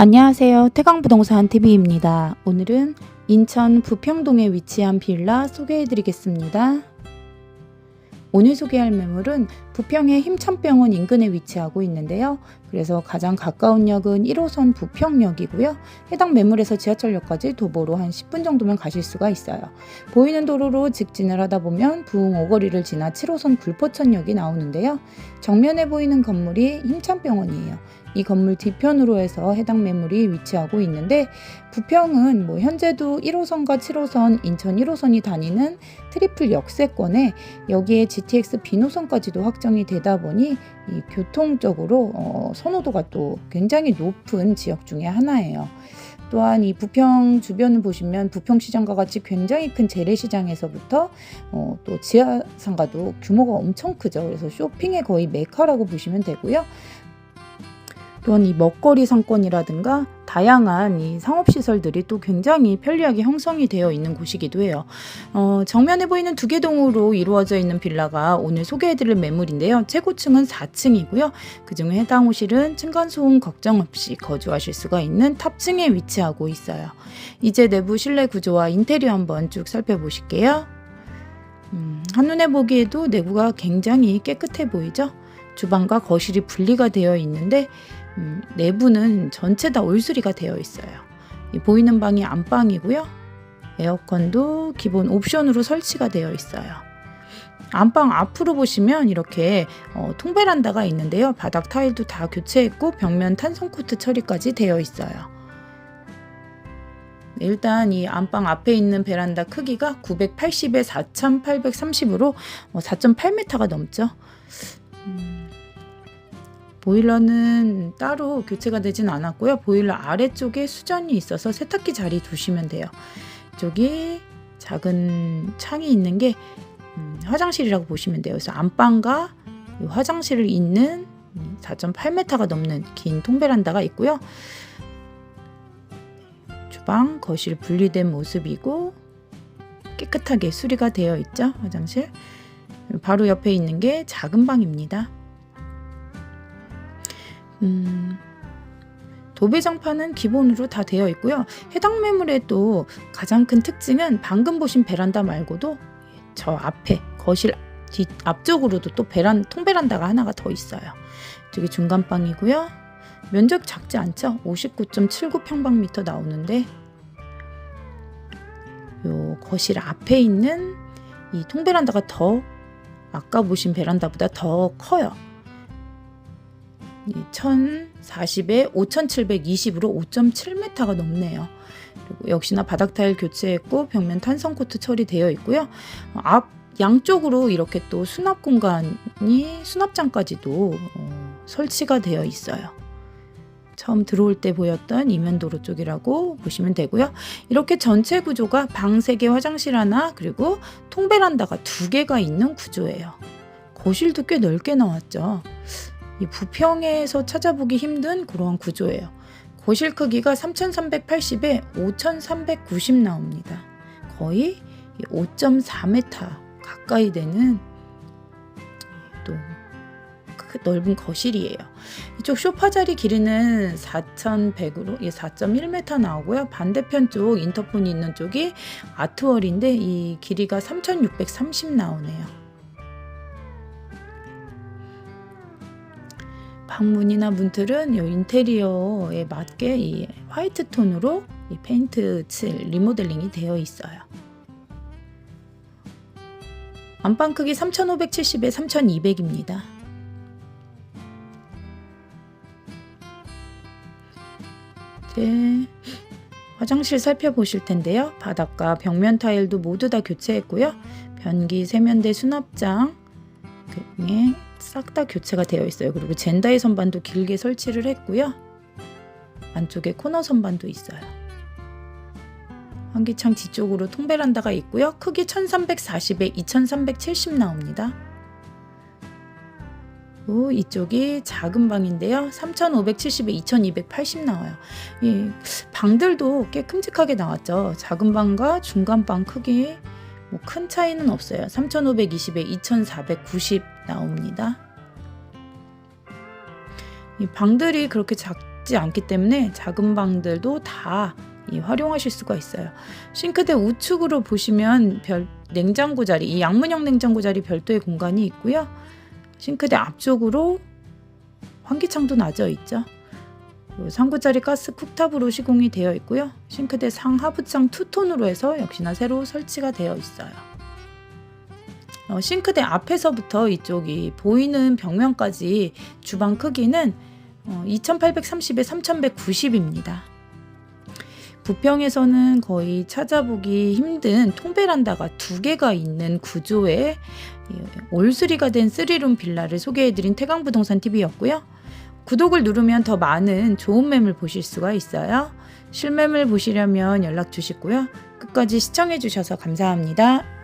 안녕하세요. 태광부동산 TV입니다. 오늘은 인천 부평동에 위치한 빌라 소개해 드리겠습니다. 오늘 소개할 매물은 부평의 힘천병원 인근에 위치하고 있는데요. 그래서 가장 가까운 역은 1호선 부평역이고요. 해당 매물에서 지하철역까지 도보로 한 10분 정도면 가실 수가 있어요. 보이는 도로로 직진을 하다 보면 부흥 오거리를 지나 7호선 굴포천역이 나오는데요. 정면에 보이는 건물이 힘천병원이에요. 이 건물 뒤편으로 해서 해당 매물이 위치하고 있는데 부평은 뭐 현재도 1호선과 7호선, 인천 1호선이 다니는 트리플 역세권에 여기에 GTX 비노선까지도 확정 이 되다 보니 이 교통적으로 어, 선호도가 또 굉장히 높은 지역 중에 하나예요. 또한 이 부평 주변을 보시면 부평시장과 같이 굉장히 큰 재래시장에서부터 어, 또 지하상가도 규모가 엄청 크죠. 그래서 쇼핑의 거의 메카라고 보시면 되고요. 또한 이 먹거리 상권이라든가 다양한 이 상업시설들이 또 굉장히 편리하게 형성이 되어 있는 곳이기도 해요. 어, 정면에 보이는 두 개 동으로 이루어져 있는 빌라가 오늘 소개해드릴 매물인데요. 최고층은 4층이고요. 그 중에 해당 호실은 층간소음 걱정 없이 거주하실 수가 있는 탑층에 위치하고 있어요. 이제 내부 실내 구조와 인테리어 한번 쭉 살펴보실게요. 음, 한눈에 보기에도 내부가 굉장히 깨끗해 보이죠? 주방과 거실이 분리가 되어 있는데 음, 내부는 전체 다 올수리가 되어 있어요. 이 보이는 방이 안방이고요. 에어컨도 기본 옵션으로 설치가 되어 있어요. 안방 앞으로 보시면 이렇게 어, 통베란다가 있는데요. 바닥 타일도 다 교체했고 벽면 탄성 코트 처리까지 되어 있어요. 네, 일단 이 안방 앞에 있는 베란다 크기가 980에 4830으로 4.8m가 넘죠. 음, 보일러는 따로 교체가 되진 않았고요. 보일러 아래쪽에 수전이 있어서 세탁기 자리 두시면 돼요. 이쪽이 작은 창이 있는 게 음, 화장실이라고 보시면 돼요. 그래서 안방과 이 화장실을 잇는 4.8m가 넘는 긴 통베란다가 있고요. 주방, 거실 분리된 모습이고 깨끗하게 수리가 되어 있죠. 화장실. 바로 옆에 있는 게 작은 방입니다. 음, 도배장판은 기본으로 다 되어 있고요. 해당 매물의 또 가장 큰 특징은 방금 보신 베란다 말고도 저 앞에 거실 뒤 앞쪽으로도 또 베란 통베란다가 하나가 더 있어요. 저기 중간 방이고요. 면적 작지 않죠? 59.79 평방미터 나오는데 요 거실 앞에 있는 이 통베란다가 더 아까 보신 베란다보다 더 커요. 1040에 5720으로 5.7m가 넘네요. 그리고 역시나 바닥 타일 교체했고 벽면 탄성 코트 처리되어 있고요. 앞 양쪽으로 이렇게 또 수납 공간이 수납장까지도 어, 설치가 되어 있어요. 처음 들어올 때 보였던 이면도로 쪽이라고 보시면 되고요. 이렇게 전체 구조가 방 3개, 화장실 하나, 그리고 통베란다가 2개가 있는 구조예요. 거실도 꽤 넓게 나왔죠. 이 부평에서 찾아보기 힘든 그러한 구조예요. 거실 크기가 3,380에 5,390 나옵니다. 거의 5.4m 가까이 되는 또 넓은 거실이에요. 이쪽 소파 자리 길이는 4,100으로 4.1m 나오고요. 반대편 쪽 인터폰이 있는 쪽이 아트월인데 이 길이가 3,630 나오네요. 방문이나 문틀은 이 인테리어에 맞게 이 화이트 톤으로 이 페인트 칠 리모델링이 되어 있어요. 안방 크기 3,570에 3,200입니다. 이제 화장실 살펴보실 텐데요. 바닥과 벽면 타일도 모두 다 교체했고요. 변기, 세면대, 수납장 등에 싹 다 교체가 되어 있어요. 그리고 젠다이 선반도 길게 설치를 했고요. 안쪽에 코너 선반도 있어요. 환기창 뒤쪽으로 통베란다가 있고요. 크기 1340에 2370 나옵니다. 오, 이쪽이 작은 방인데요. 3570에 2280 나와요. 이 방들도 꽤 큼직하게 나왔죠. 작은 방과 중간 방 크기 뭐 큰 차이는 없어요. 3520에 2490 나옵니다. 이 방들이 그렇게 작, 좁지 않기 때문에 작은 방들도 다 이, 활용하실 수가 있어요. 싱크대 우측으로 보시면 별 냉장고 자리, 이 양문형 냉장고 자리 별도의 공간이 있고요. 싱크대 앞쪽으로 환기창도 놔져 있죠. 그리고 상부자리 가스 쿡탑으로 시공이 되어 있고요. 싱크대 상하부창 투톤으로 해서 역시나 새로 설치가 되어 있어요. 어, 싱크대 앞에서부터 이쪽이 보이는 벽면까지 주방 크기는 어, 2830에 3190입니다. 부평에서는 거의 찾아보기 힘든 통베란다가 두 개가 있는 구조의 이 올수리가 된 쓰리룸 빌라를 소개해드린 태강부동산 TV였고요. 구독을 누르면 더 많은 좋은 매물 보실 수가 있어요. 실매물 보시려면 연락 주시고요. 끝까지 시청해 주셔서 감사합니다.